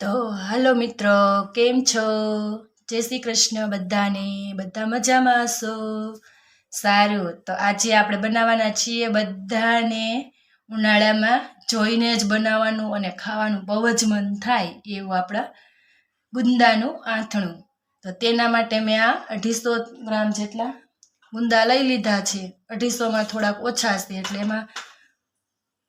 તો હાલો મિત્રો, કેમ છો? જય શ્રી કૃષ્ણ બધાને, બધા મજામાં હશો? સારું, તો આજે આપણે બનાવવાના છીએ બધાને ઉનાળામાં જોઈને જ બનાવવાનું અને ખાવાનું બહુ જ મન થાય એવું આપણા ગુંદાનું આથણું. તો તેના માટે મેં આ અઢીસો ગ્રામ જેટલા ગુંદા લઈ લીધા છે. અઢીસોમાં થોડાક ઓછા છે એટલે એમાં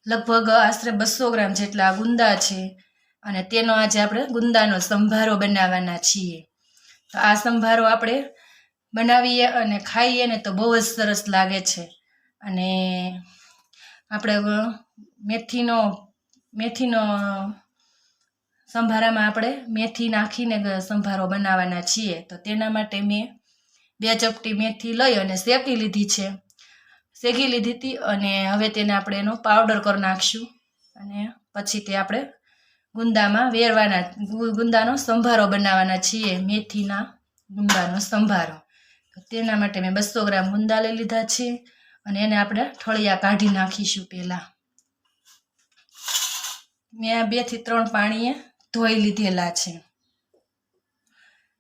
લગભગ આશરે બસો ગ્રામ જેટલા ગુંદા છે. અને તેનો આજે આપણે ગુંદાનો સંભારો બનાવવાના છીએ. તો આ સંભારો આપણે બનાવીએ અને ખાઈએ ને તો બહુ જ સરસ લાગે છે. અને આપણે મેથીનો મેથીનો સંભારામાં આપણે મેથી નાખીને સંભારો બનાવવાના છીએ. તો તેના માટે મેં બે ચપટી મેથી લઈ અને શેકી લીધી છે. શેકી લીધી હતી અને હવે તેને આપણે એનો પાવડર કરી નાખશું અને પછી તે આપણે ગુંદામાં વેરવાના ગુંદાનો સંભારો બનાવવાના છીએ, મેથીના ગુંદાનો સંભારો. તેના માટે મેં બસો ગ્રામ ગુંદા લઈ લીધા છે અને એને આપણે ઠળિયા કાઢી નાખીશું પહેલાં. મેં આ બેથી ત્રણ પાણીએ ધોઈ લીધેલા છે.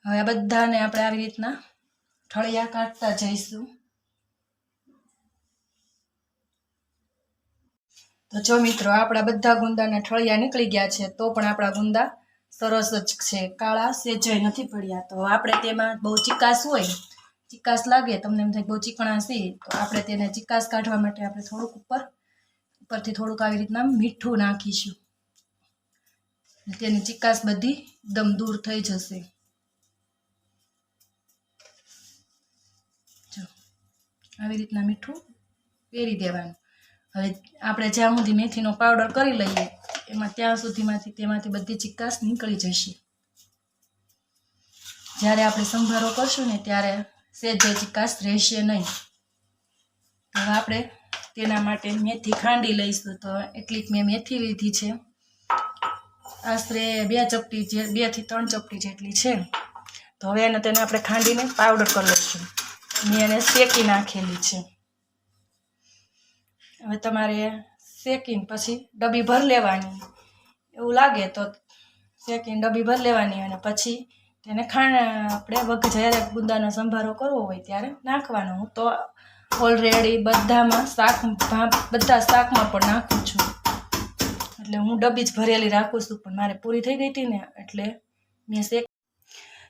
હવે આ બધાને આપણે આવી રીતના ઠળિયા કાઢતા જઈશું. તો જો મિત્રો, આપણા બધા ગુંદાના ઠળિયા નીકળી ગયા છે, તો પણ આપણા ગુંદા સરસ જ છે. કાળા સેજય નથી પડ્યા. તો આપણે તેમાં બહુ ચિકાસ હોય, ચિકાસ લાગે, તમને એમ થાય બહુ ચીકણા છે, તો આપણે તેને ચિકાસ કાઢવા માટે આપણે થોડુંક ઉપર, ઉપરથી થોડુંક આવી રીતના મીઠું નાખીશું. તેની ચિકાસ બધી એકદમ દૂર થઈ જશે. આવી રીતના મીઠું પહેરી દેવાનું. હવે આપણે જ્યાં સુધી મેથીનો પાવડર કરી લઈએ, એમાં ત્યાં સુધીમાંથી તેમાંથી બધી ચિકાસ નીકળી જશે. જ્યારે આપણે સંભારો કરશું ને ત્યારે સેજ ચિકાસ રહેશે નહીં. હવે આપણે તેના માટે મેથી ખાંડી લઈશું. તો એટલી મેં મેથી લીધી છે. આશરે બે ચપટી જે, બેથી ત્રણ ચપટી જેટલી છે. તો હવે એને તેને આપણે ખાંડીને પાવડર કરી લઈશું. મેં એને શેકી નાખેલી છે. હવે તમારે શેકીને પછી ડબ્બી ભર લેવાની. એવું લાગે તો શેકીને ડબ્બી ભર લેવાની અને પછી તેને ખાણ આપણે વગ જ્યારે ગુંદાનો સંભારો કરવો હોય ત્યારે નાખવાનો. હું તો ઓલરેડી બધામાં શાક બધા શાકમાં પણ નાખું છું. એટલે હું ડબ્બી જ ભરેલી રાખું છું, પણ મારે પૂરી થઈ ગઈ હતી ને એટલે મેં શેક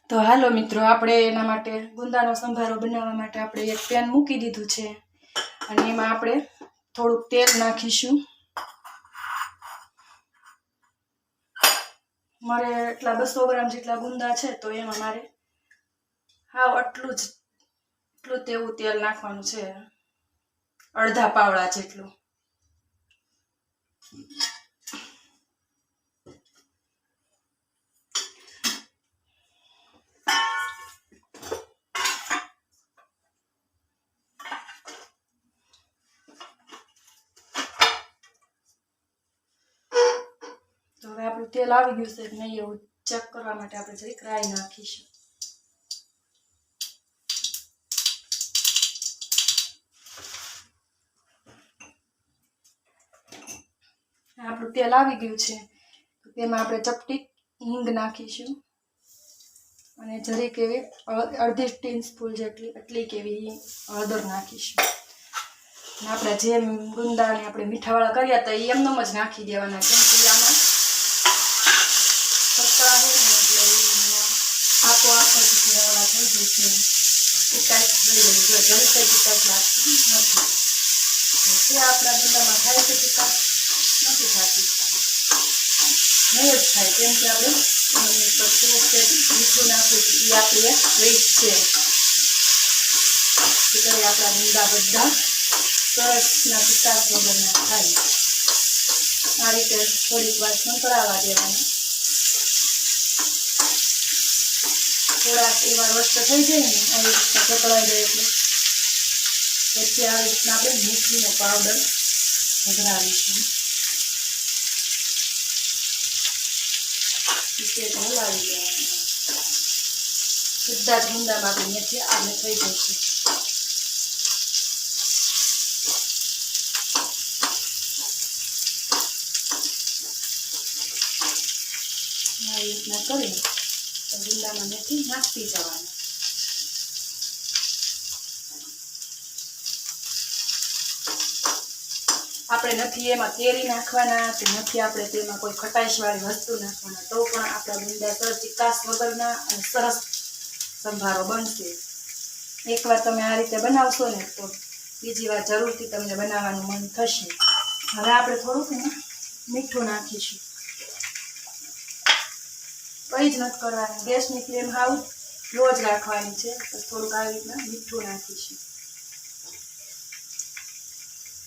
તો હાલો મિત્રો, આપણે એના માટે ગુંદાનો સંભારો બનાવવા માટે આપણે એક પેન મૂકી દીધું છે. અને એમાં આપણે થોડુંક તેલ નાખીશું. મારે એટલા બસો ગ્રામ જેટલા ગુંદા છે તો એમાં મારે હાવ આટલું જ એટલું તેવું તેલ નાખવાનું છે. અડધા પાવડા જેટલું. આપણું તેલ આવી ગયું છે નહીં એવું ચેક કરવા માટે આપણે જરી રાઈ નાખીશું. આપણું તેલ આવી ગયું છે તેમાં આપણે ચપટી હિંગ નાખીશું. અને જરીક એવી અડધી ટીન સ્પૂન જેટલી, એટલી કેવી હળદર નાખીશું. અને આપણે જેમ ગુંદાને આપણે મીઠાવાળા કર્યા હતા એ એમનેમ જ નાખી દેવાના, કેમ કે આમાં સત્તા હોય ને એટલે ઈ આપોઆપ જ મીઠાવાળા થઈ જશે ચિકાસ ગળી ગઈ જો જરી કઈ ચિકાસ લાગતી નથી તો તે આપણા ગુંદામાં થાય છે ચિકાસ નથી થતી નહીં જ થાય કેમ કે આપણે એની ઉપર થોડુંક તે મીઠું નાખ્યું છે એ આપણી એક રીત છે એ કરે આપણા ગુંદા બધા સરસના ચિકાસ વગરના થાય આ રીતે થોડીક વાર સંકળાવા દેવાના થોડાક એવા રોસ્ટ થઈ જાય ને, આવી રીતના પકડાઈ જાય એટલે. પછી આવી રીતના આપણે મીઠીનો પાવડર રીતે હલાવી દેવાનું. સીધા જ ગુંદામાં આપણે મેથી આગળ થઈ જશે. આ આવી રીતના કરી તો ગુંદામાં મેથી નાખતી જવાનું આપણે નથી એમાં કેરી નાખવાના, કે નથી આપણે તેમાં કોઈ ખટાશવાળી વસ્તુ નાખવાના, તો પણ આપણા ગુંદા સરસ ચિકાસ વગરના અને સરસ સંભારો બનશે. એકવાર તમે આ રીતે બનાવશો ને, તો બીજી વાર જરૂરથી તમને બનાવવાનું મન થશે. હવે આપણે થોડુંક ને મીઠું નાખીશું. કંઈ જ નથી કરવાની. ગેસની ફ્લેમ હાવ લો જ રાખવાની છે. તો થોડુંક આવી રીતના મીઠું નાખીશું.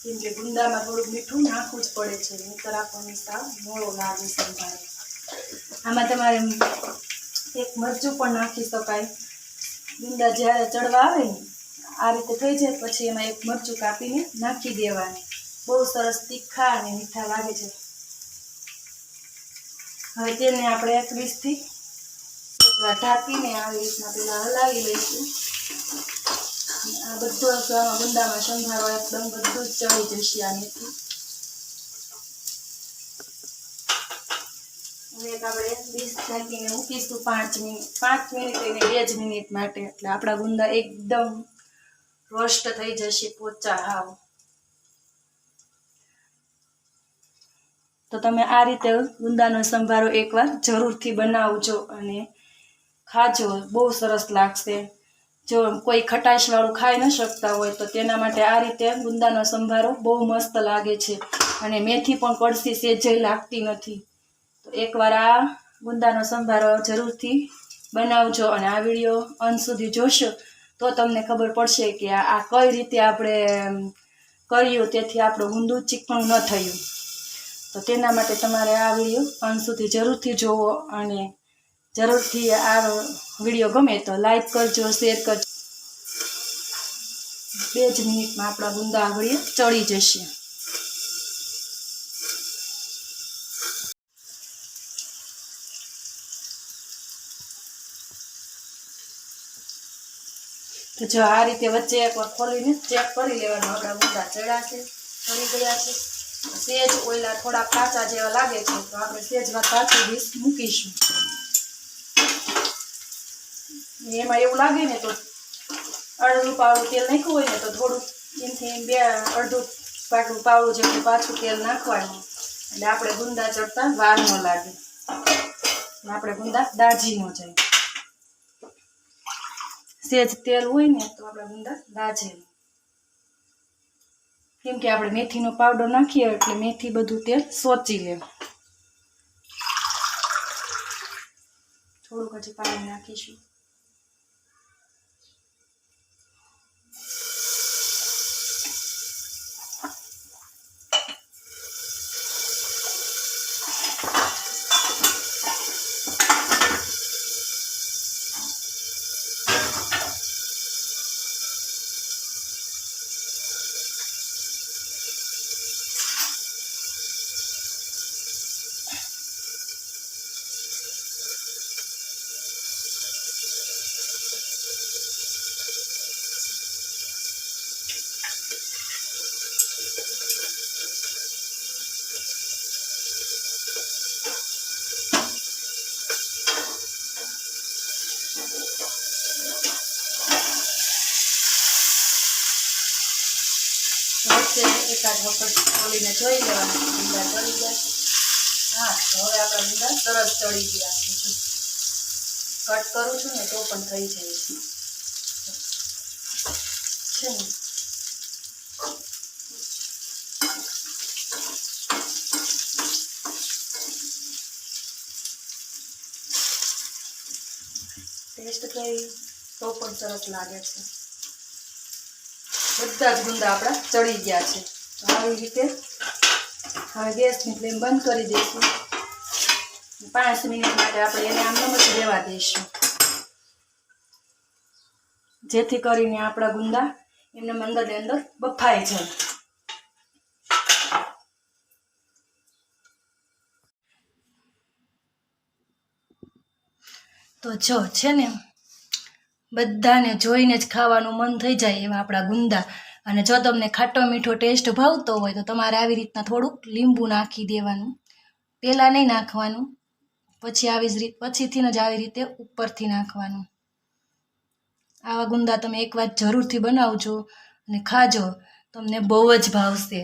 કેમ કે ગુંદામાં થોડુંક મીઠું નાખવું જ પડે છે. નહીતર આપણને સાવ મોળો લાગે સંભાળે. આમાં તમારે એક મરચું પણ નાખી શકાય. ગુંદા જ્યારે ચડવા આવે ને, આ રીતે થઈ જાય, પછી એમાં એક મરચું કાપીને નાખી દેવાનું. બહુ સરસ તીખા અને મીઠા લાગે છે. હવે તેને આપણે એક વીસથી ઢાંકીને આવી રીતના પેલા હલાવી લઈશું. આ બધું આમાં ગુંદામાં સંભારો એકદમ બધું જ ચડી જશે આ મેથી હવે આપણે વીસ ઢાંકીને મૂકીશું પાંચ મિનિટ. પાંચ મિનિટ એને બે જ મિનિટ માટે. એટલે આપણા ગુંદા એકદમ રોસ્ટ થઈ જશે પોચા હાવ. તો તમે આ રીતે ગુંદાનો સંભારો એકવાર જરૂરથી બનાવજો અને ખાજો. બહુ સરસ લાગશે. જો કોઈ ખટાશવાળું ખાઈ ન શકતા હોય તો તેના માટે આ રીતે ગુંદાનો સંભારો બહુ મસ્ત લાગે છે અને મેથી પણ કડસી સેજે લાગતી નથી. તો એકવાર આ ગુંદાનો સંભારો જરૂરથી બનાવજો અને આ વીડિયો અંત સુધી જોશો તો તમને ખબર પડશે કે આ કઈ રીતે આપણે કર્યું, તેથી આપણું ઊંધું ચીકણું ન થયું. તો તેના માટે તમારે આ વીડિયો અંત સુધી જરૂરથી જોવો અને જરૂરથી આ વીડિયો ગમે તો લાઈક કરજો, શેર કરજો. બે જ મિનિટમાં આપણા ગુંદા આગળ ચડી જશે. તો જો આ રીતે વચ્ચે એકવાર ખોલીને ચેક કરી લેવાનું. આપણા ગુંદા ચડ્યા છે ચડી ગયા છે. સેજ ઓઈલા થોડા કાચા જેવા લાગે છે, તો આપણે સેજમાં કાચું ડીશ મૂકીશું. એમાં એવું લાગે ને તો અડધું પાવડું તેલ નાખ્યું હોય ને તો થોડુંક એમથી બે અડધું પાટલું પાવડું જેટલું પાછું તેલ નાખવાનું. એટલે આપણે ગુંદા ચડતા વાર ન લાગે. આપણે ગુંદા દાજી ન જાય. સેજ તેલ હોય ને તો આપણે ગુંદા દાજે નહીં કેમ કે આપણે મેથીનો પાવડર નાખીએ એટલે મેથી બધું તેલ સોચી લે. થોડુંક હજી પાણી નાખીશું વચ્ચે એકાદ વખત ખોલીને જોઈ લેવાના. ભીંડા ચડી ગયા હા હવે આપણા ભીંડા સરસ ચડી ગયા કટ કરું છું ને તો પણ થઈ જાય છે. ટેસ્ટ કરી, તો પણ સરસ લાગે છે. બધા જ ગુંદા આપણા ચડી ગયા છે. આવી રીતે હવે ગેસની ફ્લેમ બંધ કરી દઈશું. પાંચ મિનિટ માટે આપણે એને આમનો જ રહેવા દઈશું. જેથી કરીને આપણા ગુંદા એમને અંદર ને અંદર બફાઈ જાય. તો જો છે ને, બધાને જોઈને જ ખાવાનું મન થઈ જાય એવા આપણા ગુંદા. અને જો તમને ખાટો મીઠો ટેસ્ટ ભાવતો હોય તો તમારે આવી રીતના થોડુંક લીંબુ નાખી દેવાનું. પહેલાં નહીં નાખવાનું. પછી આવી જ રીત પછીથી જ આવી રીતે ઉપરથી નાખવાનું. આવા ગુંદા તમે એકવાર જરૂરથી બનાવજો અને ખાજો. તમને બહુ જ ભાવશે.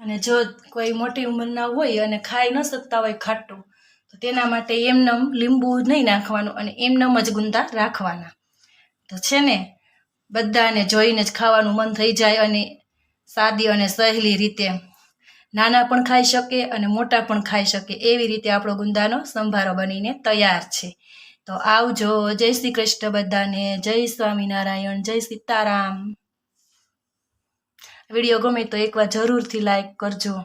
અને જો કોઈ મોટી ઉંમરના હોય અને ખાઈ ન શકતા હોય ખાટું, તો તેના માટે એમનમ લીંબુ નહીં નાખવાનું અને એમનમ જ ગુંદા રાખવાના. તો છે ને બધાને જોઈને જ ખાવાનું મન થઈ જાય અને સાદી અને સહેલી રીતે. નાના પણ ખાઈ શકે અને મોટા પણ ખાઈ શકે એવી રીતે આપણો ગુંદાનો સંભારો બનીને તૈયાર છે. તો આવજો. જય શ્રી કૃષ્ણ બધાને. જય સ્વામિનારાયણ. જય સીતારામ. વીડિયો ગમે તો એકવાર જરૂરથી લાઈક કરજો.